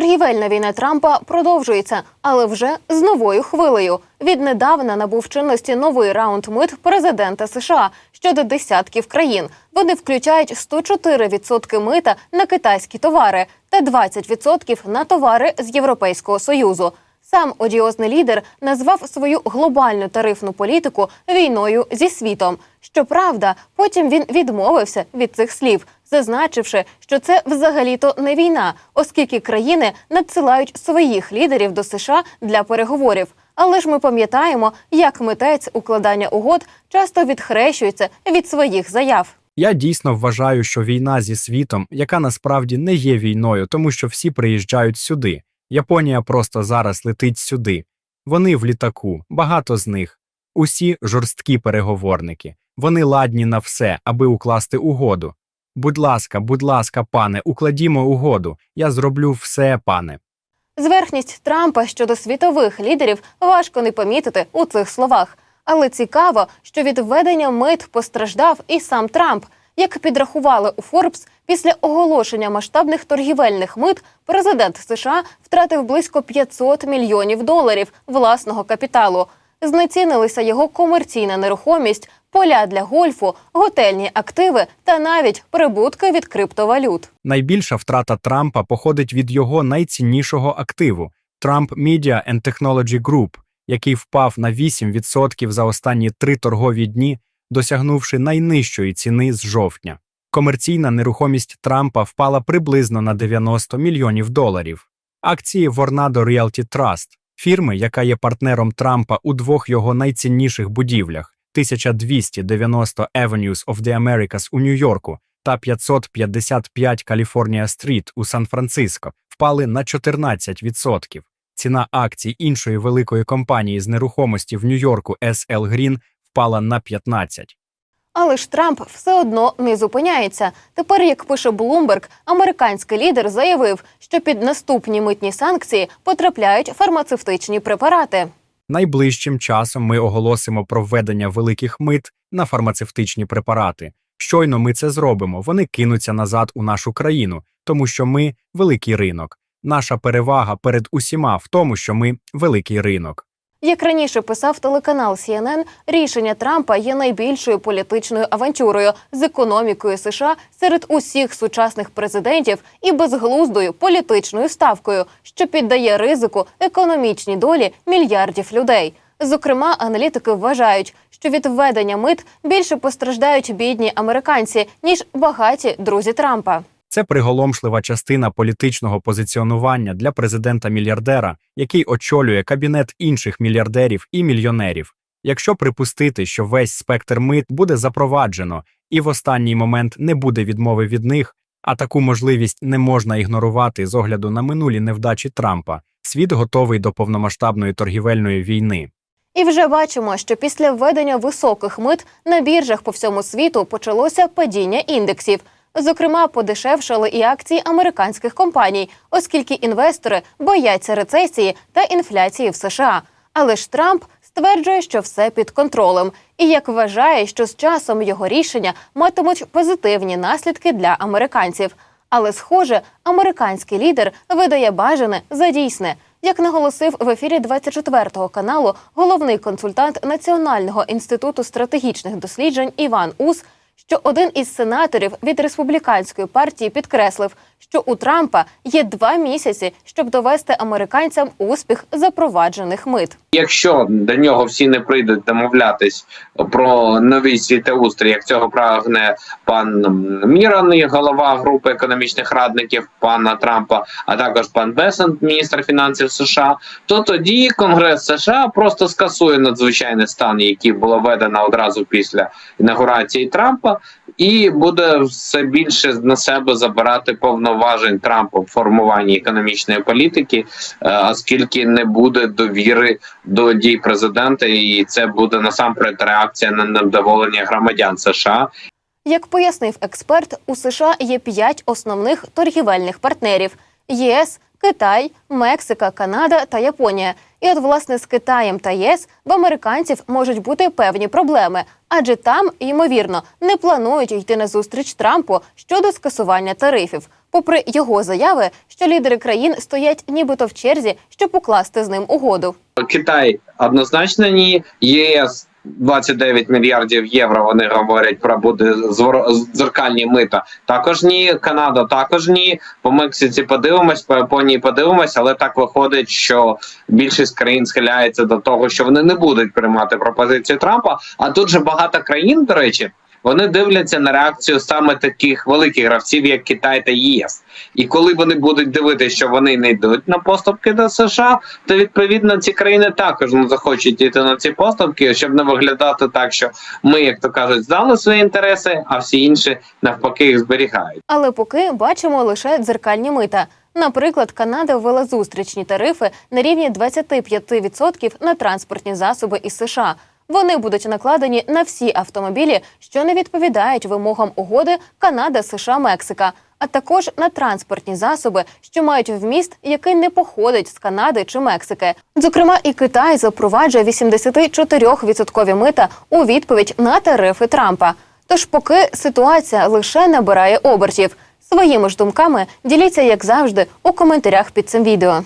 Торгівельна війна Трампа продовжується, але вже з новою хвилею. Віднедавна набув чинності новий раунд мит президента США щодо десятків країн. Вони включають 104% мита на китайські товари та 20% на товари з Європейського союзу. Сам одіозний лідер назвав свою глобальну тарифну політику війною зі світом. Щоправда, потім він відмовився від цих слів, зазначивши, що це взагалі-то не війна, оскільки країни надсилають своїх лідерів до США для переговорів. Але ж ми пам'ятаємо, як митець укладання угод часто відхрещується від своїх заяв. Я дійсно вважаю, що війна зі світом, яка насправді не є війною, тому що всі приїжджають сюди. Японія просто зараз летить сюди. Вони в літаку, багато з них. Усі жорсткі переговорники. Вони ладні на все, аби укласти угоду. Будь ласка, будь ласка, пане, укладімо угоду. Я зроблю все, пане. Зверхність Трампа щодо світових лідерів важко не помітити у цих словах. Але цікаво, що від введення мит постраждав і сам Трамп. Як підрахували у Форбс, після оголошення масштабних торгівельних мит президент США втратив близько 500 мільйонів доларів власного капіталу. Знецінилися його комерційна нерухомість, поля для гольфу, готельні активи та навіть прибутки від криптовалют. Найбільша втрата Трампа походить від його найціннішого активу Trump Media and Technology Group, який впав на 8% за останні три торгові дні, досягнувши найнижчої ціни з жовтня. Комерційна нерухомість Трампа впала приблизно на 90 мільйонів доларів. Акції Vornado Realty Trust, фірми, яка є партнером Трампа у двох його найцінніших будівлях 1290 Avenues of the Americas у Нью-Йорку та 555 California Street у Сан-Франциско, впали на 14%. Ціна акцій іншої великої компанії з нерухомості в Нью-Йорку SL Green впала на 15%. Але ж Трамп все одно не зупиняється. Тепер, як пише Блумберг, американський лідер заявив, що під наступні митні санкції потрапляють фармацевтичні препарати. Найближчим часом ми оголосимо про введення великих мит на фармацевтичні препарати. Щойно ми це зробимо, вони кинуться назад у нашу країну, тому що ми великий ринок. Наша перевага перед усіма в тому, що ми великий ринок. Як раніше писав телеканал CNN, рішення Трампа є найбільшою політичною авантюрою з економікою США серед усіх сучасних президентів і безглуздою політичною ставкою, що піддає ризику економічній долі мільярдів людей. Зокрема, аналітики вважають, що від введення мит більше постраждають бідні американці ніж багаті друзі Трампа. Це приголомшлива частина політичного позиціонування для президента-мільярдера, який очолює кабінет інших мільярдерів і мільйонерів. Якщо припустити, що весь спектр мит буде запроваджено і в останній момент не буде відмови від них, а таку можливість не можна ігнорувати з огляду на минулі невдачі Трампа, світ готовий до повномасштабної торгівельної війни. І вже бачимо, що після введення високих мит на біржах по всьому світу почалося падіння індексів. Зокрема, подешевшали і акції американських компаній, оскільки інвестори бояться рецесії та інфляції в США. Але ж Трамп стверджує, що все під контролем, і як вважає, що з часом його рішення матимуть позитивні наслідки для американців. Але, схоже, американський лідер видає бажане за дійсне. Як наголосив в ефірі 24-го каналу головний консультант Національного інституту стратегічних досліджень Іван Ус, що один із сенаторів від республіканської партії підкреслив, що у Трампа є два місяці, щоб довести американцям успіх запроваджених мит. Якщо до нього всі не прийдуть домовлятись про новий світоустрій, як цього прагне пан Міран, голова групи економічних радників пана Трампа, а також пан Бесент, міністр фінансів США, то тоді Конгрес США просто скасує надзвичайний стан, який було введено одразу після інаугурації Трампа, і буде все більше на себе забирати повноважень Трампа в формуванні економічної політики, е, оскільки не буде довіри до дій президента, і це буде насамперед реакція на невдоволення громадян США. Як пояснив експерт, у США є п'ять основних торгівельних партнерів: ЄС, Китай, Мексика, Канада та Японія. І от, власне, з Китаєм та ЄС в американців можуть бути певні проблеми, адже там, ймовірно, не планують йти на зустріч Трампу щодо скасування тарифів, попри його заяви, що лідери країн стоять нібито в черзі, щоб укласти з ним угоду. Китай однозначно ні. ЄС 29 мільярдів євро. Вони говорять про буде дзеркальні мита. Також ні. Канада також ні. По Мексиці подивимось, по Японії подивимось, але так виходить, що більшість країн схиляється до того, що вони не будуть приймати пропозицію Трампа. А тут же багато країн, до речі. Вони дивляться на реакцію саме таких великих гравців, як Китай та ЄС. І коли вони будуть дивитися, що вони не йдуть на поступки до США, то відповідно ці країни також не захочуть йти на ці поступки, щоб не виглядати так, що ми, як то кажуть, здали свої інтереси, а всі інші навпаки їх зберігають. Але поки бачимо лише дзеркальні мита. Наприклад, Канада ввела зустрічні тарифи на рівні 25% на транспортні засоби із США. Вони будуть накладені на всі автомобілі, що не відповідають вимогам угоди Канада, США, Мексика, а також на транспортні засоби, що мають вміст, який не походить з Канади чи Мексики. Зокрема, і Китай запроваджує 84% мита у відповідь на тарифи Трампа. Тож, поки ситуація лише набирає обертів. Своїми ж думками діліться, як завжди, у коментарях під цим відео.